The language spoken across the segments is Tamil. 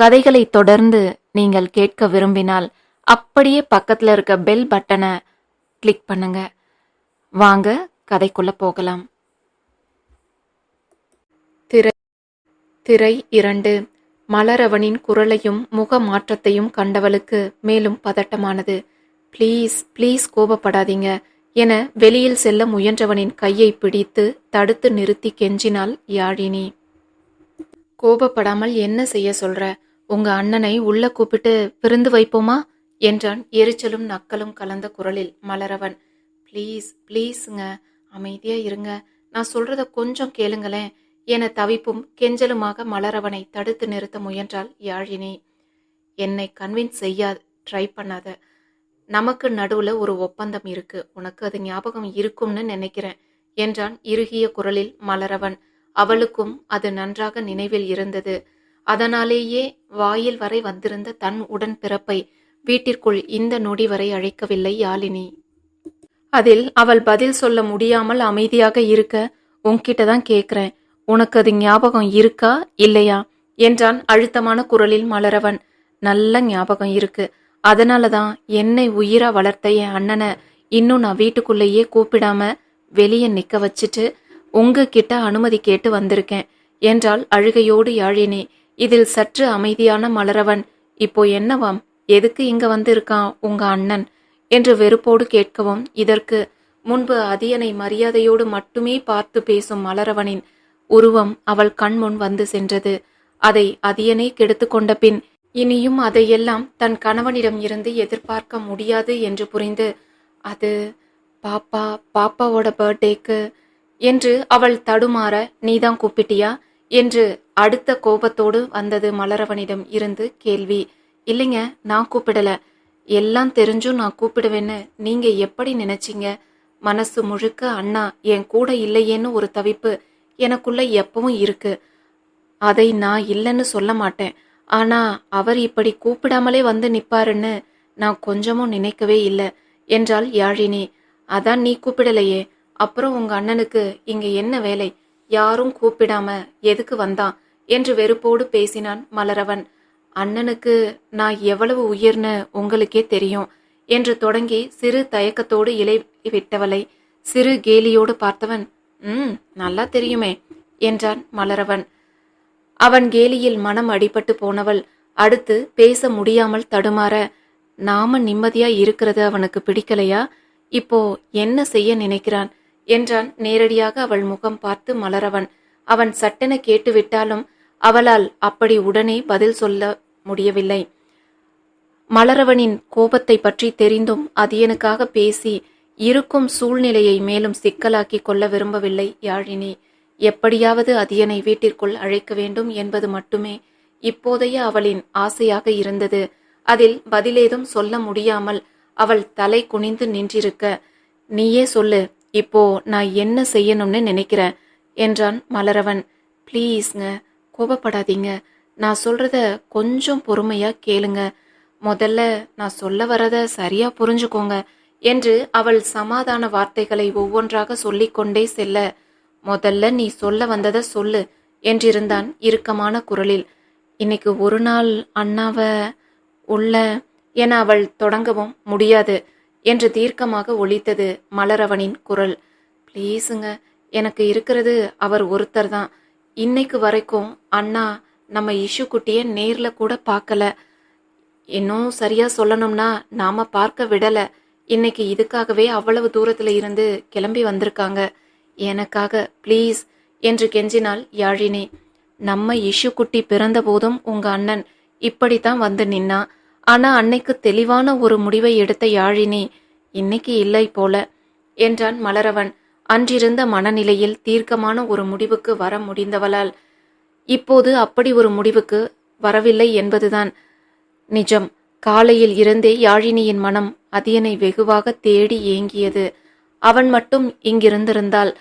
கதைகளை தொடர்ந்து நீங்கள் கேட்க விரும்பினால் அப்படியே பக்கத்தில் இருக்க பெல் பட்டனை கிளிக் பண்ணுங்க. வாங்க கதைக்குள்ள போகலாம். திரை திரை இரண்டு. மலரவனின் குரலையும் முக மாற்றத்தையும் கண்டவளுக்கு மேலும் பதட்டமானது. ப்ளீஸ் ப்ளீஸ் கோபப்படாதீங்க என வெளியில் செல்ல முயன்றவனின் கையை பிடித்து தடுத்து நிறுத்தி கெஞ்சினாள் யாழினி. கோபப்படாமல் என்ன செய்ய சொல்ற? உங்க அண்ணனை உள்ள கூப்பிட்டு பிரிந்து வைப்போமா? என்றான் எரிச்சலும் நக்கலும் கலந்த குரலில் மலரவன். ப்ளீஸ் ப்ளீஸுங்க அமைதியா இருங்க. நான் சொல்றத கொஞ்சம் கேளுங்களேன் என தவிப்பும் கெஞ்சலுமாக மலரவனை தடுத்து நிறுத்த முயன்றாள் யாழினி. என்னை கன்வின்ஸ் செய்யாது ட்ரை பண்ணாத. நமக்கு நடுவுல ஒரு ஒப்பந்தம் இருக்கு. உனக்கு அது ஞாபகம் இருக்கும்னு நினைக்கிறேன் என்றான் இறுகிய குரலில் மலரவன். அவளுக்கும் அது நன்றாக நினைவில் இருந்தது. அதனாலேயே வாயில் வரை வந்திருந்த தன் உடன் பிறப்பை வீட்டிற்குள் இந்த நொடி வரை அழைக்கவில்லை யாழினி. அதில் அவள் பதில் சொல்ல முடியாமல் அமைதியாக இருக்க உன்கிட்ட தான் கேட்கிறேன் உனக்கு அது ஞாபகம் இருக்கா இல்லையா? என்றான் அழுத்தமான குரலில் மலரவன். நல்ல ஞாபகம் இருக்கு. அதனால தான் என்னை உயிரா வளர்த்த என் அண்ணனை இன்னும் நான் வீட்டுக்குள்ளேயே கூப்பிடாம வெளியே நிக்க வச்சுட்டு உங்ககிட்ட அனுமதி கேட்டு வந்திருக்கேன். என்றால் அழுகையோடு யாழினி. இதில் சற்று அமைதியான மலரவன் இப்போ என்னவாம்? எதுக்கு இங்க வந்திருக்கான் உங்க அண்ணன்? என்று வெறுப்போடு கேட்கவும் இதற்கு முன்பு அதியனை மரியாதையோடு மட்டுமே பார்த்து பேசும் மலரவனின் உருவம் அவள் கண்முன் வந்து சென்றது. அதை அதியனே கெடுத்து கொண்ட பின் இனியும் அதையெல்லாம் தன் கணவனிடம் இருந்து எதிர்பார்க்க முடியாது என்று புரிந்து அது பாப்பா பாப்பாவோட பர்த்டேக்கு என்று அவள் தடுமாற நீதான் கூப்பிட்டியா? என்று அடுத்த கோபத்தோடு வந்தது மலரவனிடம் இருந்து கேள்வி. இல்லைங்க நான் கூப்பிடல. எல்லாம் தெரிஞ்சும் நான் கூப்பிடுவேன்னு நீங்க எப்படி நினைச்சீங்க? மனசு முழுக்க அண்ணா என் கூட இல்லையேன்னு ஒரு தவிப்பு எனக்குள்ள எப்பவும் இருக்கு. அதை நான் இல்லைன்னு சொல்ல மாட்டேன். ஆனா அவர் இப்படி கூப்பிடாமலே வந்து நிப்பாருன்னு நான் கொஞ்சமும் நினைக்கவே இல்லை என்றாள் யாழினி. அதான் நீ கூப்பிடலையே. அப்புறம் உங்க அண்ணனுக்கு இங்க என்ன வேலை? யாரும் கூப்பிடாம எதுக்கு வந்தான்? என்று வெறுப்போடு பேசினான் மலரவன். அண்ணனுக்கு நான் எவ்வளவு உயிர்னு உங்களுக்கே தெரியும் என்று தொடங்கி சிறு தயக்கத்தோடு இலை விட்டவளை சிறு கேலியோடு பார்த்தவன் ம் நல்லா தெரியுமே என்றான் மலரவன். அவன் கேலியில் மனம் அடிபட்டு போனவள் அடுத்து பேச முடியாமல் தடுமாற நாம நிம்மதியா இருக்கிறது அவனுக்கு பிடிக்கலையா? இப்போ என்ன செய்ய நினைக்கிறான்? என்றான். நேரடியாக அவள் முகம் பார்த்து மலரவன். அவன் சட்டென கேட்டுவிட்டாலும் அவளால் அப்படி உடனே பதில் சொல்ல முடியவில்லை. மலரவனின் கோபத்தை பற்றி தெரிந்தும் அதியனுக்காக பேசி இருக்கும் சூழ்நிலையை மேலும் சிக்கலாக்கி கொள்ள விரும்பவில்லை யாழினி. எப்படியாவது அதியனை வீட்டிற்குள் அழைக்க வேண்டும் என்பது மட்டுமே இப்போதைய அவளின் ஆசையாக இருந்தது. அதில் பதிலேதும் சொல்ல முடியாமல் அவள் தலை குனிந்து நின்றிருக்க நீயே சொல்லு இப்போ நான் என்ன செய்யணும்னு நினைக்கிறேன் என்றான் மலரவன். ப்ளீஸ்ங்க கோபப்படாதீங்க. நான் சொல்றத கொஞ்சம் பொறுமையா கேளுங்க. முதல்ல நான் சொல்ல வரத சரியா புரிஞ்சுக்கோங்க என்று அவள் சமாதான வார்த்தைகளை ஒவ்வொன்றாக சொல்லிக்கொண்டே செல்ல. முதல்ல நீ சொல்ல வந்ததை சொல்லு என்றிருந்தான் இறுக்கமான குரலில். இன்னைக்கு ஒரு நாள் அண்ணாவ உள்ள என அவள் தொடங்கவும் முடியாது. என்று தீர்க்கமாக ஒழித்தது மலரவனின் குரல். ப்ளீஸுங்க எனக்கு இருக்கிறது அவர் ஒருத்தர் தான். இன்னைக்கு வரைக்கும் அண்ணா நம்ம இஷு குட்டிய நேரில் கூட பார்க்கல இன்னும் சரியாக சொல்லணும்னா நாம் பார்க்க விடலை. இன்னைக்கு இதுக்காகவே அவ்வளவு தூரத்தில் இருந்து கிளம்பி வந்திருக்காங்க. எனக்காக ப்ளீஸ் என்று கெஞ்சினாள் யாழினி. நம்ம இஷு குட்டி பிறந்த போதும் உங்க அண்ணன் இப்படித்தான் வந்து நின்னா. ஆனா அன்னைக்கு தெளிவான ஒரு முடிவை எடுத்த யாழினி இன்னைக்கு இல்லை போல என்றான் மலரவன். அன்றிருந்த மனநிலையில் தீர்க்கமான ஒரு முடிவுக்கு வர முடிந்தவளால் இப்போது அப்படி ஒரு முடிவுக்கு வரவில்லை என்பதுதான் நிஜம். காலையில் இருந்தே யாழினியின் மனம் அதியனை வெகுவாக தேடி ஏங்கியது. அவன் மட்டும் இங்கிருந்திருந்தால்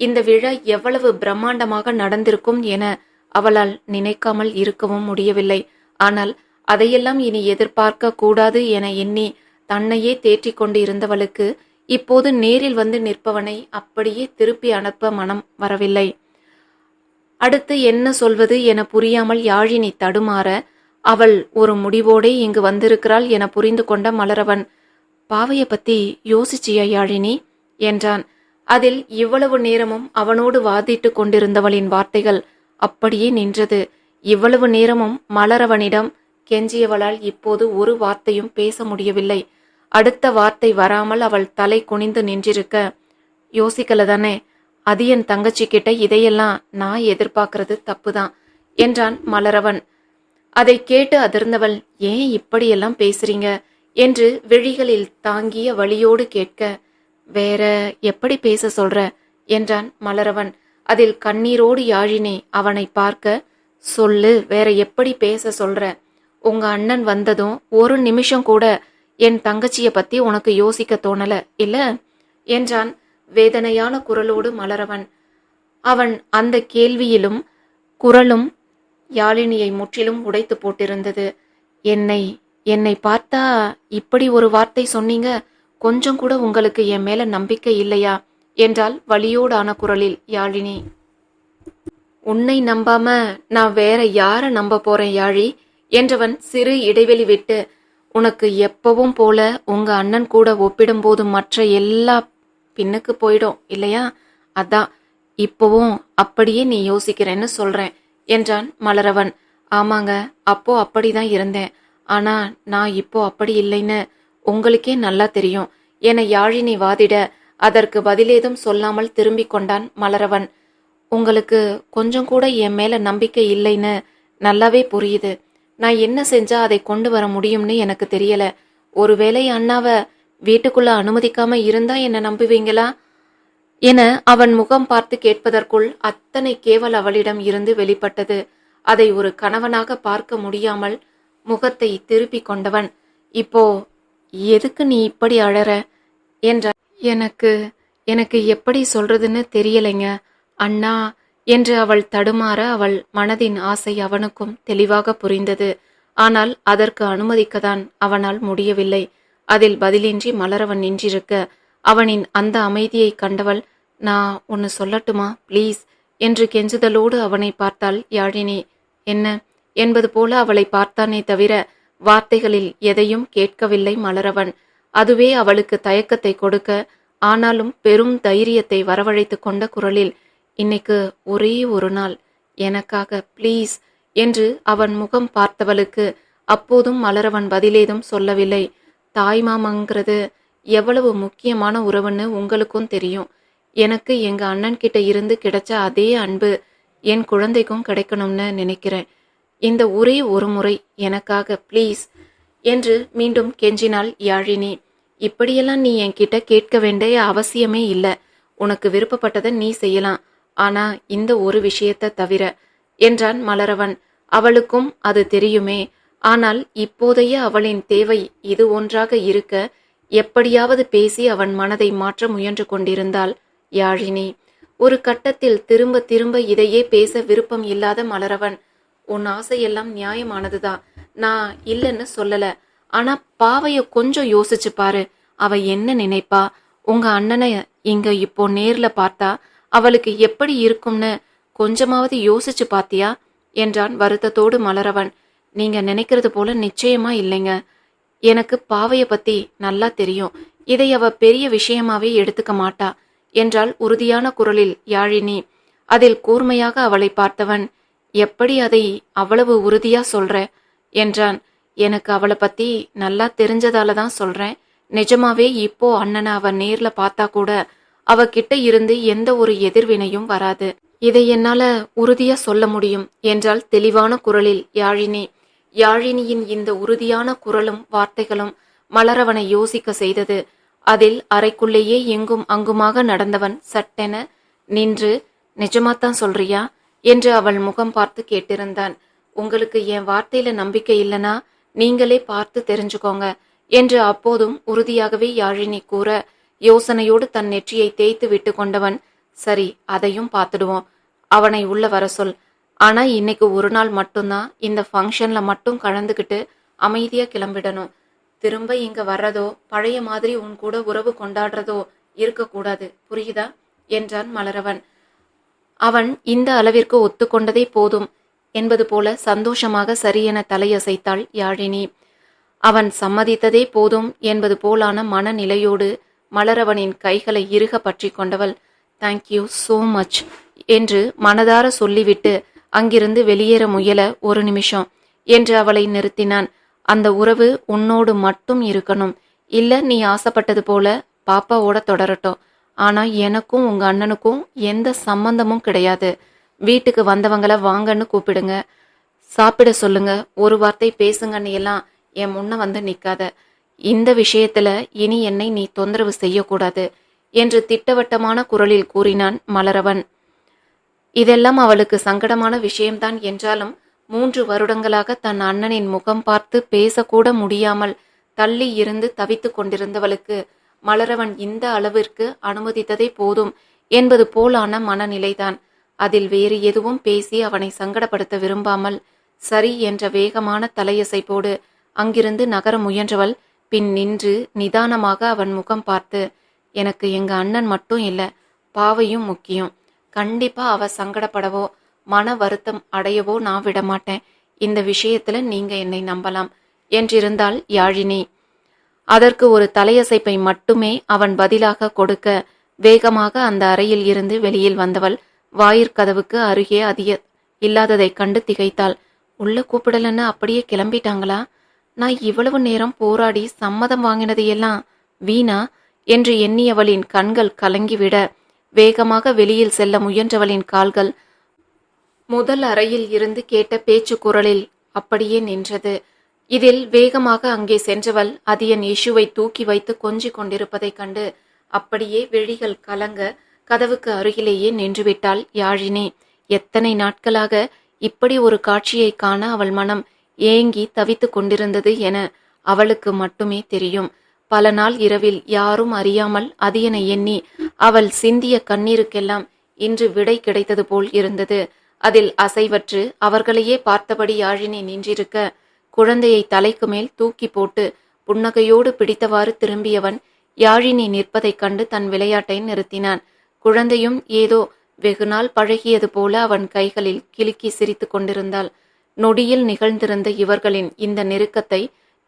இந்த விழா எவ்வளவு பிரம்மாண்டமாக நடந்திருக்கும் என அவளால் நினைக்காமல் இருக்கவும் முடியவில்லை. ஆனால் அதையெல்லாம் இனி எதிர்பார்க்க கூடாது என எண்ணி தன்னையே தேற்றிக் கொண்டு இருந்தவளுக்கு இப்போது நேரில் வந்து நிற்பவனை அப்படியே திருப்பி அனுப்ப மனம் வரவில்லை. அடுத்து என்ன சொல்வது என புரியாமல் யாழினி தடுமாற அவள் ஒரு முடிவோடே இங்கு வந்திருக்கிறாள் என புரிந்து கொண்ட மலரவன் பாவைய பத்தி யோசிச்சியா யாழினி? என்றான். அதில் இவ்வளவு நேரமும் அவனோடு வாதிட்டுக் கொண்டிருந்தவளின் வார்த்தைகள் அப்படியே நின்றது. இவ்வளவு நேரமும் மலரவனிடம் கெஞ்சியவளால் இப்போது ஒரு வார்த்தையும் பேச முடியவில்லை. அடுத்த வார்த்தை வராமல் அவள் தலை குனிந்து நின்றிருக்க யோசிக்கல தானே அது என் தங்கச்சி கிட்ட இதையெல்லாம் நான் எதிர்பார்க்கறது தப்புதான் என்றான் மலரவன். அதை கேட்டு அதிர்ந்தவள் ஏன் இப்படியெல்லாம் பேசுறீங்க? என்று விழிகளில் தாங்கிய வழியோடு கேட்க வேற எப்படி பேச சொல்ற? என்றான் மலரவன். அதில் கண்ணீரோடு யாழினி அவனை பார்க்க சொல்லு வேற எப்படி பேச சொல்ற? உங்க அண்ணன் வந்ததும் ஒரு நிமிஷம் கூட என் தங்கச்சிய பத்தி உனக்கு யோசிக்க தோணல இல்ல? என்றான் வேதனையான குரலோடு மலரவன். அவன் அந்த கேள்வியிலும் குரலும் யாழினியை முற்றிலும் உடைத்து போட்டிருந்தது. என்னை என்னை பார்த்தா இப்படி ஒரு வார்த்தை சொன்னீங்க கொஞ்சம் கூட உங்களுக்கு என் மேல நம்பிக்கை இல்லையா? என்றால் வலியோடான குரலில் யாழினி. உன்னை நம்பாம நான் வேற யார நம்ப போறேன் யாழி? என்றவன் சிறு இடைவெளி விட்டு உனக்கு எப்பவும் போல உங்க அண்ணன் கூட ஒப்பிடும்போது மற்ற எல்லா பின்னுக்கு போயிடும் இல்லையா? அதான் இப்போவும் அப்படியே நீ யோசிக்கிறேன்னு சொல்றேன் என்றான் மலரவன். ஆமாங்க அப்போ அப்படிதான் இருந்தேன். ஆனா நான் இப்போ அப்படி இல்லைன்னு உங்களுக்கே நல்லா தெரியும். என யாழினி வாதிட அதற்கு பதிலேதும் சொல்லாமல் திரும்பிக் கொண்டான் மலரவன். உங்களுக்கு கொஞ்சம் கூட என் மேல நம்பிக்கை இல்லைன்னு நல்லாவே புரியுது. நான் என்ன செஞ்சா அதை கொண்டு வர முடியும்னு எனக்கு தெரியல. ஒருவேளை அண்ணாவை வீட்டுக்குள்ள அனுமதிக்காம இருந்தா என்ன நம்புவீங்களா? என அவன் முகம் பார்த்து கேட்பதற்குள் அத்தனை கேவல் அவளிடம் இருந்து வெளிப்பட்டது. அதை ஒரு கணவனாக பார்க்க முடியாமல் முகத்தை திருப்பி கொண்டவன். இப்போ எதுக்கு நீ இப்படி அழற? என்ற எனக்கு எனக்கு எப்படி சொல்றதுன்னு தெரியலைங்க. அண்ணா என்று அவள் தடுமாற அவள் மனதின் ஆசை அவனுக்கும் தெளிவாக புரிந்தது. ஆனால் அதற்கு அனுமதிக்கத்தான் அவனால் முடியவில்லை. அதில் பதிலின்றி மலரவன் நின்றிருக்க அவனின் அந்த அமைதியை கண்டவள் நான் ஒன்னு சொல்லட்டுமா? ப்ளீஸ். என்று கெஞ்சுதலோடு அவனை பார்த்தாள் யாழினி. என்ன? என்பது போல அவளை பார்த்தானே தவிர வார்த்தைகளில் எதையும் கேட்கவில்லை மலரவன். அதுவே அவளுக்கு தயக்கத்தை கொடுக்க ஆனாலும் பெரும் தைரியத்தை வரவழைத்து கொண்ட குரலில் இன்னைக்கு ஒரே ஒரு நாள். எனக்காக ப்ளீஸ் என்று அவன் முகம் பார்த்தவளுக்கு அப்போதும் மலரவன் பதிலேதும் சொல்லவில்லை. தாய்மாமங்கிறது எவ்வளவு முக்கியமான உறவுன்னு உங்களுக்கும் தெரியும். எனக்கு எங்க அண்ணன் கிட்ட இருந்து கிடைச்ச அதே அன்பு என் குழந்தைக்கும் கிடைக்கணும்னு நினைக்கிறேன். இந்த ஒரே ஒரு முறை எனக்காக ப்ளீஸ் என்று மீண்டும் கெஞ்சினாள் யாழினி. இப்படியெல்லாம் நீ என்கிட்ட கேட்க வேண்டிய அவசியமே இல்லை. உனக்கு விருப்பப்பட்டதை நீ செய்யலாம். ஆனா இந்த ஒரு விஷயத்தை தவிர என்றான் மலரவன் அவளுக்கும் அது தெரியுமே. ஆனால் இப்போதைய அவளின் தேவை இது ஒன்றாக இருக்க எப்படியாவது பேசி அவன் மனதை மாற்ற முயன்று கொண்டிருந்தாள் யாழினி. ஒரு கட்டத்தில் திரும்ப திரும்ப இதையே பேச விருப்பம் இல்லாத மலரவன் உன் ஆசையெல்லாம் நியாயமானதுதான். நான் இல்லைன்னு சொல்லல. ஆனா பாவைய கொஞ்சம் யோசிச்சு பாரு. அவ என்ன நினைப்பா? உங்க அண்ணனை இங்க இப்போ நேர்ல பார்த்தா அவளுக்கு எப்படி இருக்கும்னு கொஞ்சமாவது யோசிச்சு பாத்தியா? என்றான் வருத்தத்தோடு மலரவன். நீங்க நினைக்கிறது போல நிச்சயமா இல்லைங்க. எனக்கு பாவைய பத்தி நல்லா தெரியும். இதை அவ பெரிய விஷயமாவே எடுத்துக்க மாட்டா என்றால் உறுதியான குரலில் யாழினி. அதில் கூர்மையாக அவளை பார்த்தவன் எப்படி அதை அவ்வளவு உறுதியா சொல்ற? என்றான். எனக்கு அவளை பத்தி நல்லா தெரிஞ்சதால தான் சொல்றேன். நிஜமாவே இப்போ அண்ணனை அவ நேர்ல பார்த்தா கூட அவகிட்ட இருந்து எந்த ஒரு எதிர்வினையும் வராது. இதை என்னால உறுதியா சொல்ல முடியும் என்றால் தெளிவான குரலில் யாழினி யாழினியின் இந்த உறுதியான குரலும் வார்த்தைகளும் மலரவனை யோசிக்க செய்தது. அதில் அறைக்குள்ளேயே எங்கும் அங்குமாக நடந்தவன் சட்டென நின்று நிஜமாத்தான் சொல்றியா? என்று அவள் முகம் பார்த்து கேட்டிருந்தான். உங்களுக்கு என் வார்த்தையில நம்பிக்கை இல்லைனா நீங்களே பார்த்து தெரிஞ்சுக்கோங்க என்று அப்போதும் உறுதியாகவே யாழினி கூற யோசனையோடு தன் நெற்றியை தேய்த்து விட்டு கொண்டவன் சரி அதையும் பார்த்துடுவோம். அவனை உள்ள வர சொல். ஆனா இன்னைக்கு ஒரு நாள் மட்டும்தான். இந்த ஃபங்க்ஷன்ல மட்டும் கலந்துக்கிட்டு அமைதியா கிளம்பிடணும். திரும்ப இங்க வர்றதோ பழைய மாதிரி உன் கூட உறவு கொண்டாடுறதோ இருக்கக்கூடாது. புரியுதா? என்றான் மலரவன். அவன் இந்த அளவிற்கு ஒத்துக்கொண்டதே போதும். என்பது போல சந்தோஷமாக சரியென தலையசைத்தாள் யாழினி. அவன் சம்மதித்ததே போதும் என்பது போலான மனநிலையோடு மலரவனின் கைகளை இறுக பற்றி கொண்டவள் தேங்க்யூ ஸோ மச் என்று மனதார சொல்லிவிட்டு அங்கிருந்து வெளியேற முயல ஒரு நிமிஷம் என்று அவளை நிறுத்தினான். அந்த உறவு உன்னோடு மட்டும் இருக்கணும். இல்ல நீ ஆசைப்பட்டது போல பாப்பாவோட தொடரட்டும். ஆனா எனக்கும் உங்க அண்ணனுக்கும் எந்த சம்பந்தமும் கிடையாது. வீட்டுக்கு வந்தவங்கள வாங்கன்னு கூப்பிடுங்க. சாப்பிட சொல்லுங்க. ஒரு வார்த்தை பேசுங்கன்னு எல்லாம் என் முன்ன வந்து நிக்காத. இந்த விஷயத்துல இனி என்னை நீ தொந்தரவு செய்யக்கூடாது என்று திட்டவட்டமான குரலில் கூறினான் மலரவன். இதெல்லாம் அவளுக்கு சங்கடமான விஷயம்தான் என்றாலும் மூன்று வருடங்களாக தன் அண்ணனின் முகம் பார்த்து பேசக்கூட முடியாமல் தள்ளி இருந்து தவித்து கொண்டிருந்தவளுக்கு மலரவன் இந்த அளவிற்கு அனுமதித்ததே போதும் என்பது போலான மனநிலைதான். அதில் வேறு எதுவும் பேசி அவனை சங்கடப்படுத்த விரும்பாமல் சரி என்ற வேகமான தலையசைப்போடு அங்கிருந்து நகர முயன்றவள் பின் நின்று நிதானமாக அவன் முகம் பார்த்து எனக்கு எங்க அண்ணன் மட்டும் இல்லை பாவையும் முக்கியம். கண்டிப்பா அவ சங்கடப்படவோ மன வருத்தம் அடையவோ நான் விடமாட்டேன் இந்த விஷயத்துல நீங்க என்னை நம்பலாம் என்றிருந்தாள் யாழினி. அதற்கு ஒரு தலையசைப்பை மட்டுமே அவன் பதிலாக கொடுக்க வேகமாக அந்த அறையில் இருந்து வெளியில் வந்தவள் வாயிற்கதவுக்கு அருகே அதிக இல்லாததைக் கண்டு திகைத்தாள். உள்ள கூப்பிடலன்னு அப்படியே கிளம்பிட்டாங்களா? நான் இவ்வளவு நேரம் போராடி சம்மதம் வாங்கினது எல்லாம் வீணா? என்று எண்ணியவளின் கண்கள் கலங்கிவிட வேகமாக வெளியில் செல்ல முயன்றவளின் கால்கள் முதல் அறையில் இருந்து கேட்ட பேச்சு குரலில் அப்படியே நின்றது. இதில் வேகமாக அங்கே சென்றவள் அதியன் இஷுவை தூக்கி வைத்து கொஞ்சிக் கொண்டிருப்பதைக் கண்டு அப்படியே விழிகள் கலங்க கதவுக்கு அருகிலேயே நின்றுவிட்டாள் யாழினி. எத்தனை நாட்களாக இப்படி ஒரு காட்சியை காண அவள் மனம் ஏங்கி தவித்துக் கொண்டிருந்தது என அவளுக்கு மட்டுமே தெரியும். பல நாள் இரவில் யாரும் அறியாமல் அதியனை எண்ணி அவள் சிந்திய கண்ணீருக்கெல்லாம் இன்று விடை கிடைத்தது போல் இருந்தது. அதில் அசைவற்று அவர்களையே பார்த்தபடி யாழினி நின்றிருக்க குழந்தையை தலைக்கு மேல் தூக்கி போட்டு புன்னகையோடு பிடித்தவாறு திரும்பியவன் யாழினி நிற்பதைக் கண்டு தன் விளையாட்டை நிறுத்தினான். குழந்தையும் ஏதோ வெகுநாள் பழகியது போல அவன் கைகளில் கிலுக்கி சிரித்து கொண்டிருந்தாள். நொடியில் நிகழ்ந்திருந்த இவர்களின் இந்த நெருக்கத்தை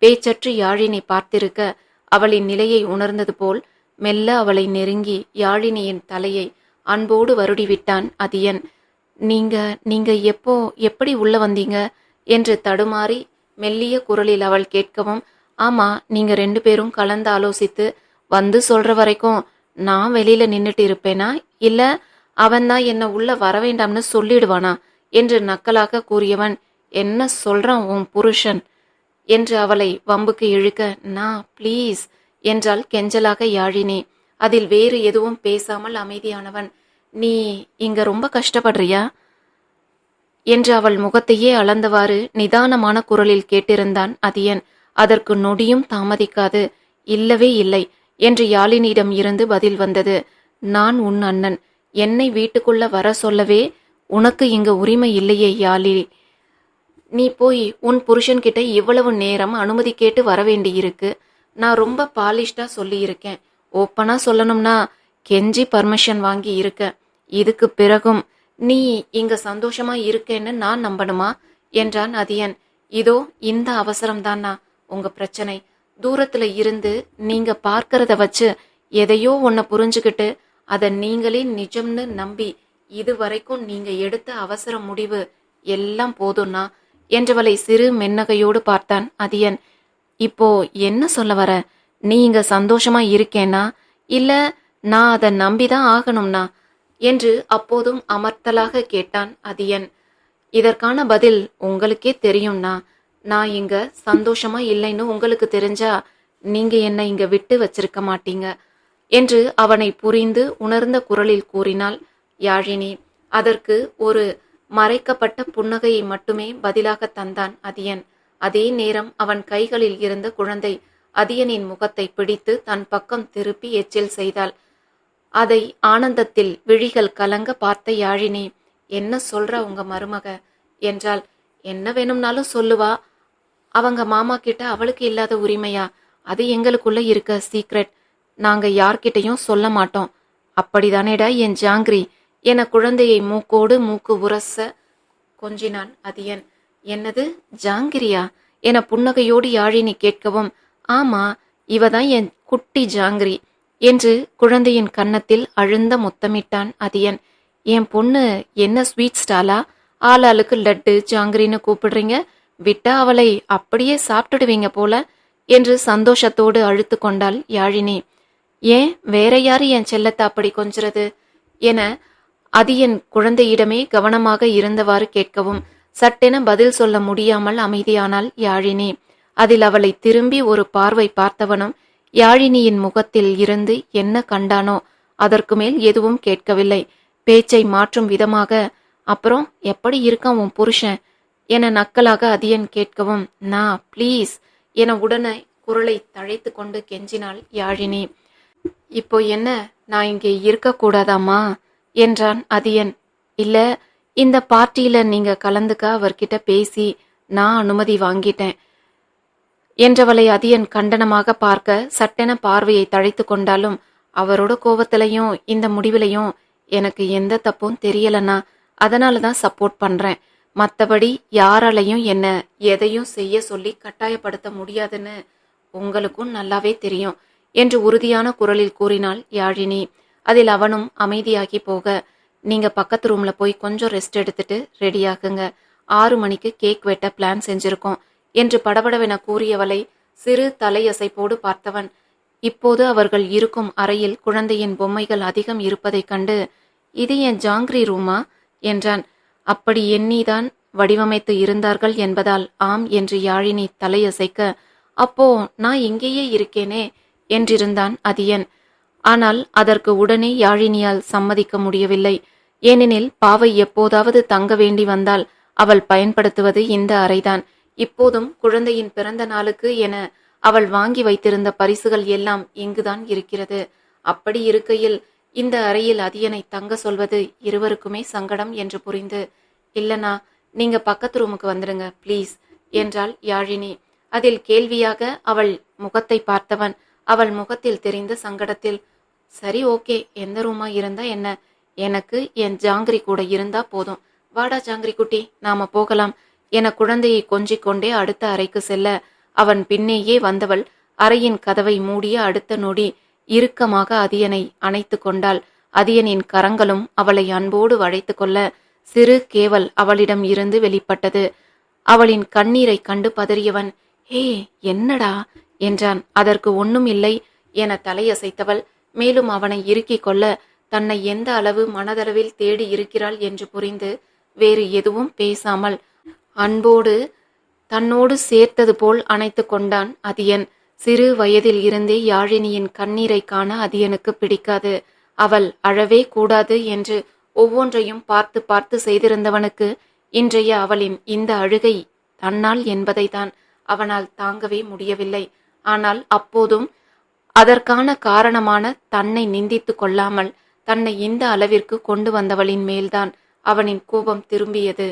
பேச்சற்று யாழினி பார்த்திருக்க அவளின் நிலையை உணர்ந்தது போல் மெல்ல அவளை நெருங்கி யாழினியின் தலையை அன்போடு வருடிவிட்டான் அதியன். நீங்க நீங்க எப்போ எப்படி உள்ள வந்தீங்க? என்று தடுமாறி மெல்லிய குரலில் அவள் கேட்கவும் ஆமா நீங்க ரெண்டு பேரும் கலந்து ஆலோசித்து வந்து சொல்ற வரைக்கும் நான் வெளியில நின்னுட்டு இருப்பேனா? இல்ல அவன் தான் என்ன உள்ள வர வேண்டாம்னு சொல்லிடுவானா? என்று நக்கலாக கூறியவன் என்ன சொல்றான் உன் புருஷன்? என்று அவளை வம்புக்கு இழுக்க நான் ப்ளீஸ் என்றால் கெஞ்சலாக யாழினி. அதில் வேறு எதுவும் பேசாமல் அமைதியானவன். நீ இங்க ரொம்ப கஷ்டப்படுறியா? என்று அவள் முகத்தையே அளந்தவாறு நிதானமான குரலில் கேட்டிருந்தான் அதியன். அதற்கு நொடியும் தாமதிக்காது. இல்லவே இல்லை என்று யாழினியிடம் இருந்து பதில் வந்தது. நான் உன் அண்ணன். என்னை வீட்டுக்குள்ள வர சொல்லவே உனக்கு இங்க உரிமை இல்லையே யாழி நீ போய் உன் புருஷன்கிட்ட இவ்வளவு நேரம் அனுமதி கேட்டு வர வேண்டியிருக்கு நான் ரொம்ப பாலிஷ்டாக சொல்லியிருக்கேன். ஓப்பனாக சொல்லணும்னா கெஞ்சி பர்மிஷன் வாங்கி இருக்க. இதுக்கு பிறகும் நீ இங்க சந்தோஷமா இருக்கேன்னு நான் நம்பணுமா? என்றான் அதியன். இதோ இந்த அவசரம்தானா? உங்க பிரச்சனை. தூரத்துல இருந்து நீங்க பார்க்கறத வச்சு எதையோ ஒன்ன புரிஞ்சுக்கிட்டு அதை நீங்களே நிஜம்னு நம்பி இதுவரைக்கும் நீங்க எடுத்த அவசர முடிவு எல்லாம் போதும்னா என்றவளை சிறு மென்னகையோடு பார்த்தான் அதியன். இப்போ என்ன சொல்ல வர? நீ இங்க சந்தோஷமா இருக்கேனா? இல்ல நான் அதை நம்பிதான் ஆகணும்னா? என்று அப்போதும் அமர்த்தலாக கேட்டான் அதியன். இதற்கான பதில் உங்களுக்கே தெரியும்னா நான் இங்க சந்தோஷமா இல்லைன்னு உங்களுக்கு தெரிஞ்சா நீங்க என்னை இங்க விட்டு வச்சிருக்க மாட்டீங்க என்று அவனை புரிந்து உணர்ந்த குரலில் கூறினாள் யாழினி. அதற்கு ஒரு மறைக்கப்பட்ட புன்னகையை மட்டுமே பதிலாக தந்தான் அதியன். அதே நேரம் அவன் கைகளில் இருந்த குழந்தை அதியனின் முகத்தை பிடித்து தன் பக்கம் திருப்பி எச்சில் செய்தாள். அதை ஆனந்தத்தில் விழிகள் கலங்க பார்த்த யாழினி என்ன சொல்ற உங்க மருமக? என்றால் என்ன வேணும்னாலும் சொல்லுவா. அவங்க மாமா கிட்ட அவளுக்கு இல்லாத உரிமையா? அது எங்களுக்குள்ள இருக்க சீக்ரெட். நாங்க யார்கிட்டையும் சொல்ல மாட்டோம். அப்படிதானேடா என் ஜாங்கிரி. என குழந்தையை மூக்கோடு மூக்கு உரச கொஞ்சினான் அதியன். என்னது? ஜாங்கிரியா? என புன்னகையோடு யாழினி கேட்கவும் ஆமா இவதான் என் குட்டி ஜாங்கிரி என்று குழந்தையின் கன்னத்தில் அழுந்த முத்தமிட்டான் அதியன். என் பொண்ணு என்ன ஸ்வீட் ஸ்டாலா? ஆளாளுக்கு லட்டு ஜாங்கிரின்னு கூப்பிடுறீங்க? விட்டா அவளை அப்படியே சாப்பிட்டுடுவீங்க போல என்று சந்தோஷத்தோடு அழுத்து கொண்டாள் யாழினி. ஏன் வேற யாரு என் செல்லத்தை அப்படி கொஞ்சுறது? என அதியன் குழந்தையிடமே கவனமாக இருந்தவாறு கேட்கவும் சட்டென பதில் சொல்ல முடியாமல் அமைதியானாள் யாழினி. அதில் அவளை திரும்பி ஒரு பார்வை பார்த்தவனும் யாழினியின் முகத்தில் இருந்து என்ன கண்டானோ அதற்கு மேல் எதுவும் கேட்கவில்லை. பேச்சை மாற்றும் விதமாக அப்புறம் எப்படி இருக்கான் உன் புருஷன்? என நக்கலாக அதியன் கேட்கவும் நான் ப்ளீஸ் என உடனே குரலை தழைத்து கொண்டு கெஞ்சினாள் யாழினி. இப்போ என்ன? நான் இங்கே இருக்கக்கூடாதாமா என்றான் அதியன். இல்ல இந்த பார்ட்டியில நீங்க கலந்துக்க அவர்கிட்ட பேசி நான் அனுமதி வாங்கிட்டேன் என்றவளை அதியன் கண்டனமாக பார்க்க சட்டென பார்வையை தழைத்து கொண்டாலும் அவரோட கோவத்திலையும் இந்த முடிவிலையும் எனக்கு எந்த தப்பும் தெரியலனா அதனால தான் சப்போர்ட் பண்றேன். மற்றபடி யாராலையும் என்ன எதையும் செய்ய சொல்லி கட்டாயப்படுத்த முடியாதுன்னு உங்களுக்கும் நல்லாவே தெரியும் என்று உறுதியான குரலில் கூறினாள் யாழினி. அதில் அவனும் அமைதியாகி போக நீங்க பக்கத்து ரூம்ல போய் கொஞ்சம் ரெஸ்ட் எடுத்துட்டு ரெடியாகுங்க ஆறு மணிக்கு கேக் வெட்ட பிளான் செஞ்சிருக்கோம் என்று படபடவென கூறியவளை சிறு தலையசைப்போடு பார்த்தவன். இப்போது அவர்கள் இருக்கும் அறையில் குழந்தையின் பொம்மைகள் அதிகம் இருப்பதைக் கண்டு இது என் ஜாங்கிரி ரூமா என்றான். அப்படி எண்ணிதான் வடிவமைத்து இருந்தார்கள் என்பதால் ஆம் என்று யாழினி தலையசைக்க அப்போ நான் இங்கேயே இருக்கேனே என்றிருந்தான் அதியன். ஆனால் அதற்கு உடனே யாழினியால் சம்மதிக்க முடியவில்லை. ஏனெனில் பாவை எப்போதாவது தங்க வேண்டி வந்தால் அவள் பயன்படுத்துவது இந்த அறைதான். இப்போதும் குழந்தையின் பிறந்த நாளுக்கு என அவள் வாங்கி வைத்திருந்த பரிசுகள் எல்லாம் இங்குதான் இருக்கிறது. அப்படி இருக்கையில் இந்த அறையில் அதியனை தங்க சொல்வது இருவருக்குமே சங்கடம் என்று புரிந்து இல்லனா நீங்க பக்கத்து ரூமுக்கு வந்துடுங்க ப்ளீஸ் என்றாள் யாழினி. அதில் கேள்வியாக அவள் முகத்தை பார்த்தவன் அவள் முகத்தில் தெரிந்த சங்கடத்தில் சரி ஓகே. எந்த ரூமா இருந்தா என்ன? எனக்கு என் ஜாங்கிரி கூட இருந்தா போதும். வாடா ஜாங்கிரி குட்டி. நாம போகலாம். என குழந்தையை கொஞ்சிக் கொண்டே அடுத்த அறைக்கு செல்ல அவன் பின்னேயே வந்தவள் அறையின் கதவை மூடிய அடுத்த நொடி இறுக்கமாக அதியனை அணைத்து கொண்டாள். அதியனின் கரங்களும் அவளை அன்போடு வளைத்து கொள்ள சிறு கேவல் அவளிடம் இருந்து வெளிப்பட்டது. அவளின் கண்ணீரை கண்டு பதறியவன் ஹே என்னடா? என்றான். அதற்கு ஒன்னும் இல்லை என தலையசைத்தவள் மேலும் அவனை இறுக்கிக் கொள்ள தன்னை எந்த அளவு மனதளவில் தேடி இருக்கிறாள் என்று புரிந்து வேறு எதுவும் பேசாமல் அன்போடு தன்னோடு சேர்த்தது போல் அணைத்து கொண்டான் அதியன். சிறு வயதில் இருந்தே யாழினியின் கண்ணீரை காண அதியனுக்கு பிடிக்காது. அவள் அழவே கூடாது என்று ஒவ்வொன்றையும் பார்த்து பார்த்து செய்திருந்தவனுக்கு இன்றைய அவளின் இந்த அழுகை தன்னால் என்பதைதான் அவனால் தாங்கவே முடியவில்லை. ஆனால் அப்போதும் அதற்கான காரணமான தன்னை நிந்தித்து கொள்ளாமல் தன்னை இந்த அளவிற்கு கொண்டு வந்தவளின் மேல்தான் அவனின் கோபம் திரும்பியது.